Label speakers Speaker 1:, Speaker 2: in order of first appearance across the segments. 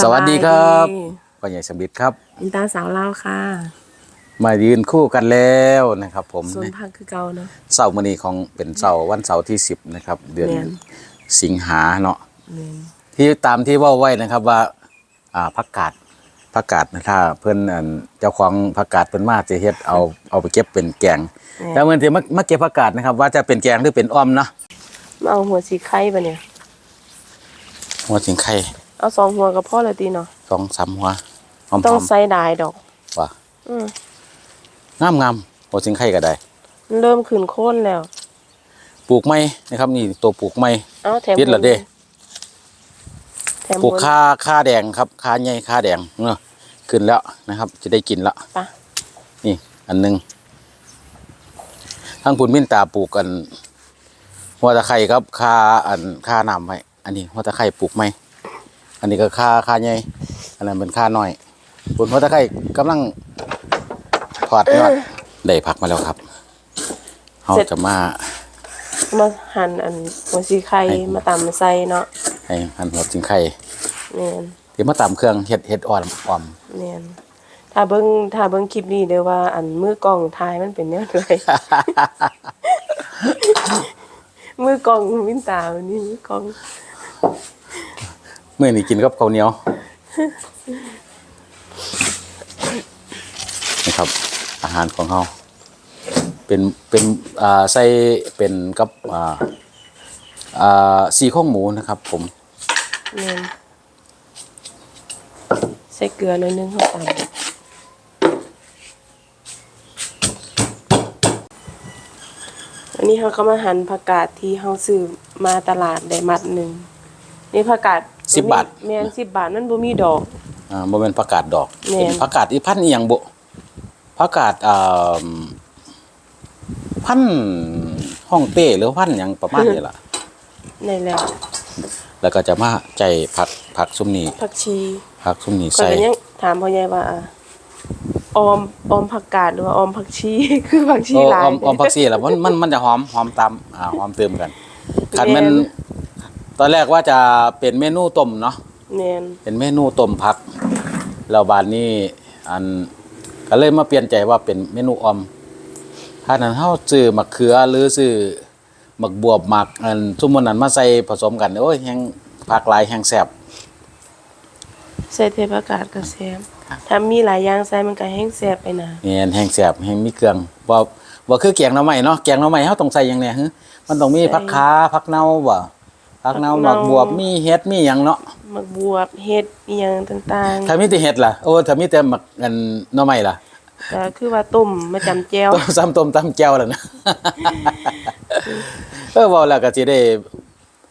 Speaker 1: สวัสดีครับพ่อใหญ่สมบิดครับ
Speaker 2: อินตาสาวเล่าวค่ะ
Speaker 1: มายืนคู่กันแล้วนะครับ ผม
Speaker 2: ส่วนพักคือเก่าเนาะ
Speaker 1: เสาร์มื้อนี้ของเป็นเสาร์วันเสาร์ที่10นะครับ เดือน
Speaker 2: แม่น
Speaker 1: สิงหาเนาะ
Speaker 2: แม่น
Speaker 1: ที่ตามที่เว่าไว้นะครับว่าอ่าผักกาดผักกาดนะถ้าเพิ่นอันเจ้าของผักกาดเพิ่นมาจะเฮ็ดเอาเอาไปเก็บเป็นแกงแล้วเมื่อที่มามาเก็บผักกาดนะครับ ว่าจะเป็นแกงหรือเป็นอ้อมเนาะ
Speaker 2: มาเอาหัวสีไข่ปะเนี่ย
Speaker 1: หัวสิงไข่
Speaker 2: เอาสองหัวกับพ่อเลยตีเนาะ
Speaker 1: สองสามหัวหอม
Speaker 2: ต้อง
Speaker 1: ๆ
Speaker 2: ใส่ดายดอก
Speaker 1: ว่ะ
Speaker 2: อืม
Speaker 1: งามงามๆหัวสิงไข่ก็ได้
Speaker 2: มันเริ่มขึ้นโค่นแล้ว
Speaker 1: ปลูกไม้นะครับ นี่ตัวปลูกไม้
Speaker 2: เอาแถม
Speaker 1: ติดเหรอเด้
Speaker 2: แถม
Speaker 1: ปลูก
Speaker 2: หัว
Speaker 1: ค่าค่าแดงครับค่าใหญ่ค่าแดงเนาะขึ้นแล้วนะครับ จะได้กินแล้ว
Speaker 2: ปะ
Speaker 1: นี่ อันหนึงทั้งคุณมินตาปลูกกันหัวตะไคร้ครับค่าอันค่าน้ำไว้อันนี้หัวตะไคร้ปลูกไหม อันนี้ก็ค่าค่าใหญ่อันนั้นเป็นค่าน้อยผลหัวตะไคร้กำลังถอดยอดได้ผักมาแล้วครับเราจะมา
Speaker 2: มาหั่นอันหัวสีไข่
Speaker 1: ให้
Speaker 2: มาตำมาใส่เนาะ
Speaker 1: ให้หันหัวจิงไข่
Speaker 2: แม่น
Speaker 1: เดี๋ยวมาตามเครื่องเห็ดเห็ดอ่อนอ่อม
Speaker 2: แม่นถ้าเบิ่งถ้าเบิ่งคลิปนี้เด้อว่า อันมือกล้องถ่ายมันเป็นแนวใดมือกล้องวินตาวันนี้มือกล้อง
Speaker 1: เมื่อนี้กินกับข้าวเหนียวนะครับ อาหารของเราเป็นเป็นอ่าใส่เป็นกับอ่าอ่าสีข้องหมูนะครับ ผม
Speaker 2: แม่นใส่เกลือหน่อยนึงเข้าตำอันนี้เขาก็มาหั่นผักกาดที่เขาซื้อมาตลาดได้มัดหนึ่งนี่ผักกาด
Speaker 1: สิบบาท
Speaker 2: แม่นสิบบาทมันบ่มีดอก
Speaker 1: อ่าบ่เป็นผักกาดดอก
Speaker 2: แม่น
Speaker 1: เป็นผักกาดอีพันธุ์อีหยังบ่ผักกาดอ่าพันธุ์ห้องเต้หรือพันธุ์หยังประมาณนี้ล่ะ
Speaker 2: นี่แหละ
Speaker 1: แล้วก็จะมาใจผักผักซุมนี้
Speaker 2: ผักชี
Speaker 1: ผักซุมนี้
Speaker 2: ก่อน
Speaker 1: ใส่
Speaker 2: ก็ยังถามพ่อใหญ่ว่าอะออมออมผักกาดหรือว่าออมผักชี คือผักชี
Speaker 1: โอ้
Speaker 2: หลาย
Speaker 1: ออมออมผักชีล่ะมันมันมันจะหอมหอมตามอ่าหอมเติมกันคันมัน
Speaker 2: แม่น
Speaker 1: ตอนแรกว่าจะเป็นเมนูต้มเนาะ
Speaker 2: แม่น
Speaker 1: เป็นเมนูต้มผักแล้วบานนี้อันก็เลยมาเปลี่ยนใจว่าเป็นเมนูออมถ้านั้นเฮาซื้อมะเขือหรือซื้อหมักบวบหมักอันทุกมันนั้นมาใส่ผสมกันโอ้ยแฮงผักหลายแฮงแซ่บ
Speaker 2: ใส่เทผักกาดก็แซ่บถ้ามีหลายอย่างใส่มันก็แห้งแซ่บไปนะ
Speaker 1: แม่นแฮงแซ่บแฮงมีเครื่องบ่บ่คือแกงหน่อไม้เนาะแกงหน่อไม้เฮาต้องใส่หยังแหน่ฮึมันต้องมีผักขาผักเน่าบ่ ผักเน่าหมักบวบมีเห็ดมีหยังเนาะ
Speaker 2: หมักบวบเห็ดอีหยังต่าง
Speaker 1: ถ้ามีแต่เห็ดล่ะโอ้ถ้ามีแต่หมักอันหน่อไม้ล่ะ
Speaker 2: ๆก็คือว่าต้มมาจำแจ่ว
Speaker 1: ต้มซ้ำต้มตำแก้วแล้วนะเออเว่าแล้วก็สิได้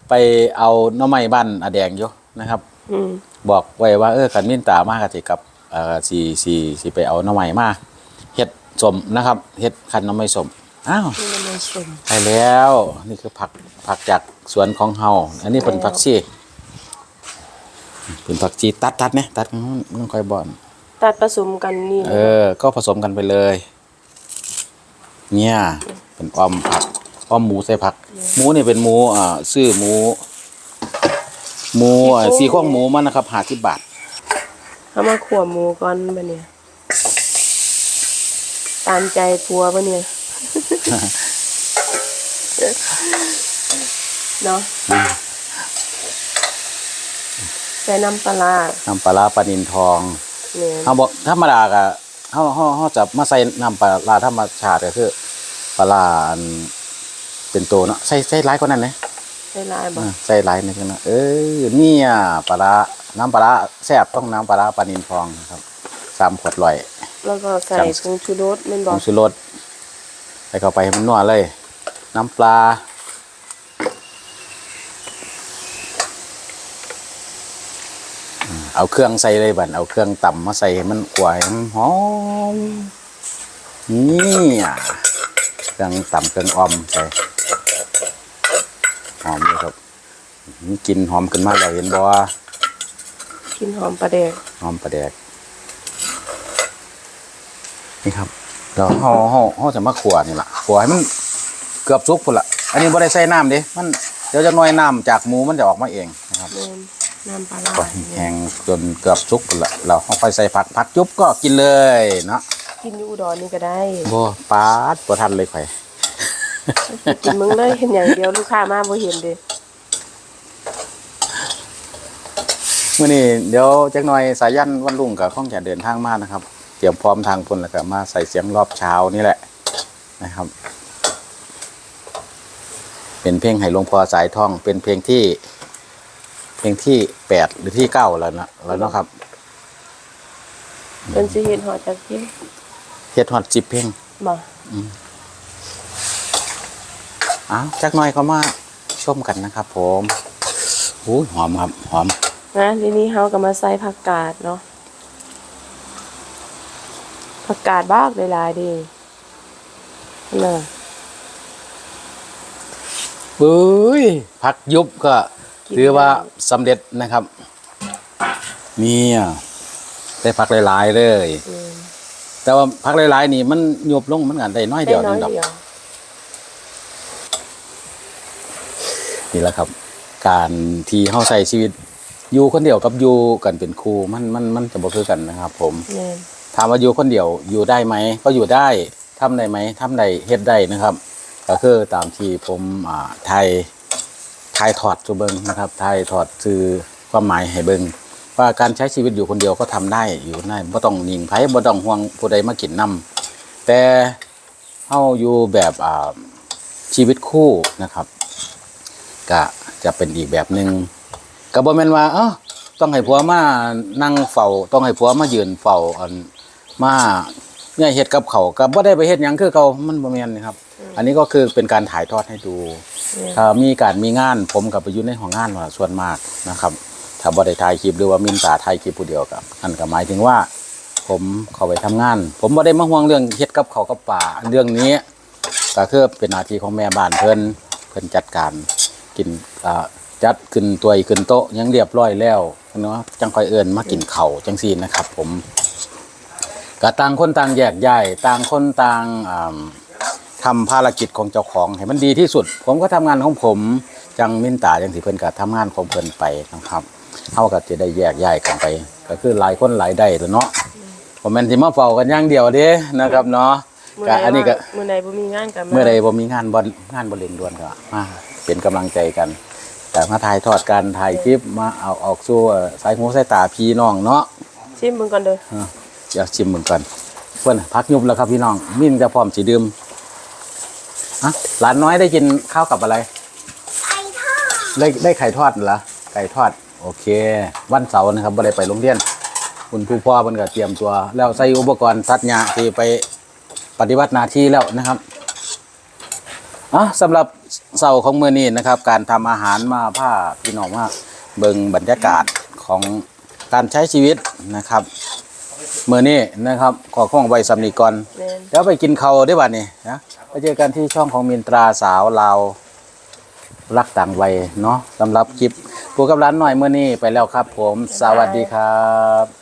Speaker 1: ไปเอาหน่อไม้บ้านอาแดงอยู่นะครับ
Speaker 2: อืม
Speaker 1: บอกไว้ว่าเออคันมินตามาก็สิกับเอ่อสิสิสิไปเอาหน่อไม้มาเฮ็ดสมนะครับเฮ็ดคันหน่อไม้สมอ้าว
Speaker 2: นี่มันสม
Speaker 1: ไปแล้วนี่คือผักผักจากสวนของเฮาอันนี้เป็น
Speaker 2: แล้ว
Speaker 1: ผักชีเป็นผักชีตัดตัดเนี่ยตัดมันค่อยบ่อน
Speaker 2: ตัดผสมกันนี่
Speaker 1: เออ ก็ผสมกันไปเลย เนี่ย เป็นออมผักออมหมูใส่ผัก หมูนี่เป็นหมูอ่าซื้อหมู หมูอ่าสีข้องหมูมันนะครับห้าสิบบาท
Speaker 2: เอามาขั่วหมูก่อนบัดเนี่ย ตามใจผัวบัดเนี่ย เนาะใส่น้ำปลาร้า
Speaker 1: น้ำปลาร้าปลานินทอง
Speaker 2: เนี่ย
Speaker 1: เขาบอกธรรมดาก็เขาเขาเขาจะมาใส่น้ำปลาร้าธรรมชาติก็คือปลาร้าอันเป็นตัวเนาะใส่ใส่ร้ายกว่านั้นเลย
Speaker 2: ใส่ลายบ่
Speaker 1: อ่าใส่ร้ายนี่คือนะเออเนี่ยปลาร้าน้ำปลาร้าแซ่บต้องน้ำปลาร้าปลานินทองนะครับสามขวดลอย
Speaker 2: แล้วก็ใส่
Speaker 1: จัง
Speaker 2: ผงชูรสแม่น
Speaker 1: ผ
Speaker 2: บ่
Speaker 1: งชูรสใส่เข้าไปให้มันนัวเลย น้ำปลาอืมเอาเครื่องใส่เลยบัดเอาเครื่องต่ำมาใส่ให้มันกวายมันหอมนี่อะเครื่องต่ำเครื่องออมใส่หอมเลยครับอืมกลินหอมขึ้นมาแล้วเห็นบ่ว่า
Speaker 2: กินหอมปลาแดก
Speaker 1: หอมปลาแดกนี่ครับเราห่อห่อห่อจะมาขัวนี่แหละขัวให้มันเกือบสุกพุ่นละอันนี้บ่ได้ใส่น้ำเด้มันเดี๋ยวจะน้อยน้ำจากหมูมันจะออกมาเองนะครับ
Speaker 2: แม่นน้ำปลาร้า
Speaker 1: ก็แห้งจนเกือบสุกแล้วเราเอาไปใส่ผักผักจุ๊บก็กินเลยเนาะ
Speaker 2: กินอยู่อุดรนี่ก็ได้
Speaker 1: บ่ปาดบ่ทันเลยข่อย
Speaker 2: กินมึงเลยเห็นอย่างเดียวลูกค้ามาบ่เห็นเด้
Speaker 1: มื่อนี้เดี๋ยวจักหน่อยสายันวันรุ่งกับข้องจะเดินทางมานะครับ เตรียมพร้อมทางพลแล้วก็มาใส่เสียงรอบเช้านี่แหละนะครับ เป็นเพลงให้หลวงพ่อสายทอง เป็นเพลงที่เพลงที่แปดหรือที่เก้าแล้วนะแล้วเนาะครับ
Speaker 2: เพิ่นสิเฮ็ดฮอดจักที
Speaker 1: เฮ็ดฮอดจิบเพลง
Speaker 2: บ่
Speaker 1: อ้าวจักหน่อยก็มาชมกันนะครับ ผมอู้หอมครับหอม
Speaker 2: นะทีนี้เฮาก็มาใส่ผักกาดเนาะผักกาดบากหลายๆเดิน่ะ
Speaker 1: เอ้ยผักยุบก็ถือว่าสำเร็จนะครับเนี่ยได้ผักหลายๆเลย
Speaker 2: อืม
Speaker 1: แต่ว่าผักหลายๆ นี่มันยุบลงมันกันได้น้อยเดียว
Speaker 2: ได้
Speaker 1: นึ
Speaker 2: น้อย
Speaker 1: งดอก
Speaker 2: เดียว
Speaker 1: นี่แหละครับ การที่เฮาใช้ชีวิตอยู่คนเดียวกับอยู่กันเป็นครูมันมันมันจะบ่คือกันนะครับ ผม
Speaker 2: แม่น
Speaker 1: ถามว่าอยู่คนเดียวอยู่ได้ไหมก็อยู่ได้ทำได้ไหมทำได้เฮ็ดได้นะครับ ก็คือตามที่ผมอ่าไทยไทยถอดสู่เบิงนะครับไทยถอดคือความหมายให้เบิงว่าการใช้ชีวิตอยู่คนเดียวก็ทำได้อยู่ได้บ่ต้องหนิงไผบ่ต้องห่วงผู้ใดมากินนํแต่เฮาอยู่แบบชีวิตคู่นะครับก็จะเป็นอีกแบบหนึ่งก็บ่แม่นว่าเอ้าต้องให้ผัวมานั่งเฝ้าต้องให้ผัวมายืนเฝ้าอันมาเนี่ยเฮ็ดกับเขาก็บ่ได้ไปเฮ็ดหยังคือเขามันบ่แม่นนะครับ อันนี้ก็คือเป็นการถ่ายทอดให้ดู
Speaker 2: แม่น
Speaker 1: ถ้ามีการมีงานผมกับไปอยู่ในห้องงานว่าส่วนมากนะครับถ้าบ่ได้ถ่ายคลิปหรือว่ามินตาถ่ายคลิปผู้เดียวกับนั่นก็หมายถึงว่า ผมเข้าไปทำงาน ผมบ่ได้มาห่วงเรื่องเฮ็ดกับเขาวกับป่าเรื่องนี้ก็คือเป็นหน้าที่ของแม่บ้านเพิ่นเพิ่นจัดการกินอ่าจัดขึ้นตัวยขึ้นโต๊ะยังเรียบร้อยแล้วเนาะจังค่อยเอิ้นมากินข้าวจังซี่นะครับ ผมก็ต่างคนต่างแยกย้ายต่างคนต่างอ่า ทำภารกิจของเจ้าของให้มันดีที่สุด ผมก็ทำงานของผมจังมินตาจังสิเพิ่นก็ทำงานของเพิ่นไปนะครับเฮาก็จะได้แยกย้ายกันไป ก็คือหลายคนหลายได้แหล้วเนาะบ่แม่นสิมาเฝ้ากันอย่างเดียวเด้นะครับเนาะ
Speaker 2: มื้อ
Speaker 1: ก็
Speaker 2: ใด
Speaker 1: อันนี้ก็
Speaker 2: ว่างมื้อใดบ่มีงานก็มา
Speaker 1: เมื่อใดบ่มีงานบ่งานบ่เร่งด่วนก็มาเป็นกำลังใจกัน แต่มาถ่ายทอดการถ่ายคลิปมาเอาออกสู่เอ่อสายหูสายตาพี่น้องเนาะ
Speaker 2: ชิมเบิ่งก่อนเด้อ
Speaker 1: เออเดี๋ยวชิมมึงก่อนเพิ่นพักยุบแล้วครับพี่น้อง มิ้นจะพร้อมสิดื่ม ฮะหลานน้อยได้กินข้าวกับอะไรไข่ทอดได้ได้ไข่ทอดเหรอ ไก่ทอด โอเค วันเสาร์นะครับบ่ได้ไปโรงเรียน คุณครูพ่อเพิ่นก็เตรียมตัว แล้วใส่อุปกรณ์ตัดหญ้าที่ไปปฏิบัติหน้าที่แล้วนะครับอะสำหรับเสาร์ของมือนี้นะครับ การทำอาหารมาผ้าพี่น้องว่าเบิงบรรยากาศของการใช้ชีวิตนะครับมือนี้นะครับขอข้องไว้สำนีก่อน
Speaker 2: แม่น
Speaker 1: เดี๋ยวไปกินเขาวได้บ้านี้นะ ไปเจอกันที่ช่องของมินตราสาวเรารักต่างวัยเนาะสำหรับคลิปปูกับร้านหน่อยเมื่อนี้ไปแล้วครับผม สวัสดีครับ